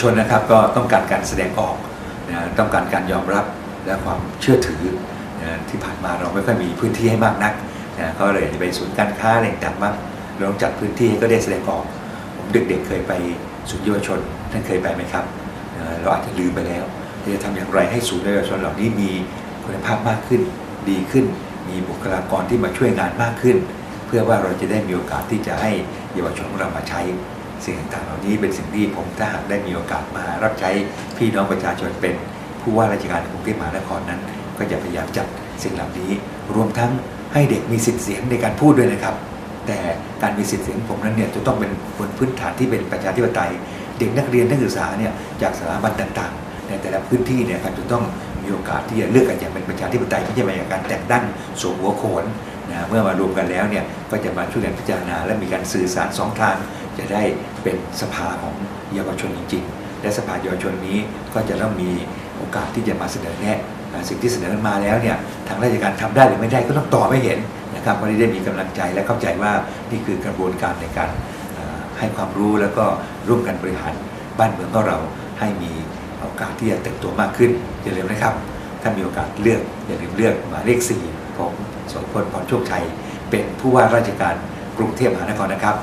ชนนะครับก็ต้องการการแสดงออกนะต้องการการยอมรับและความเชื่อถือนะที่ผ่านมาเราไม่ค่อยมีพื้นที่ให้มากนักนะเขาเลยไปศูนย์การค้าอะไรต่างๆมากเราต้องจัดพื้นที่ให้ก็ได้แสดงออก ผมเด็กๆเคยไปศูนย์เยาวชนท่านเคยไปไหมครับเอ่อเราอาจจะลืมไปแล้วเราจะทำอย่างไรให้ศูนย์เยาวชนเหล่านี้มีคุณภาพมากขึ้น ดีขึ้น มีบุคลากรที่มาช่วยงานมากขึ้น เพื่อว่าเราจะได้มีโอกาสที่จะให้เยาวชนของเรามาใช้ สิ่งต่างๆเหล่านี้เป็นสิ่งที่ผมถ้าหากได้มีโอกาสมารับใช้พี่น้องประชาชนเป็นผู้ว่าราชการกรุงเทพมหานครนั้น ก็จะพยายามจัดสิ่งเหล่านี้ รวมทั้งให้เด็กมีสิทธิเสียงในการพูดด้วยนะครับ แต่การมีสิทธิเสียงผมนั้นเนี่ยจะต้องเป็นบนพื้นฐานที่เป็นประชาธิปไตย เด็กนักเรียนนักศึกษาเนี่ยจากสถาบันต่างๆ ในแต่ละพื้นที่เนี่ยครับจะต้องมีโอกาสที่จะเลือกกันอย่างเป็นประชาธิปไตยไม่ใช่มาอย่างการแต่งตั้งสวมหัวโขนนะเมื่อมารวมกันแล้วเนี่ยก็จะมาช่วยกันพิจารณาและมีการสื่อสารสองทาง จะได้เป็นสภาของเยาวชนจริง ๆ และสภาเยาวชนนี้ก็จะต้องมีโอกาสที่จะมาเสนอแนะสิ่งที่เสนอมาแล้วเนี่ยทางราชการทำได้หรือไม่ได้ก็ต้องต่อไม่เห็นนะครับวันนี้ได้มีกำลังใจและเข้าใจว่านี่คือกระบวนการในการให้ความรู้แล้วก็ร่วมกันบริหารบ้านเมืองของเราให้มีโอกาสที่จะเติบโตมากขึ้นอย่าลืมนะครับ ถ้ามีโอกาสเลือกอย่าลืมเลือกหมายเลข4ผมโสพลพรโชคชัย เป็นผู้ว่าราชการกรุงเทพมหานครนะครับ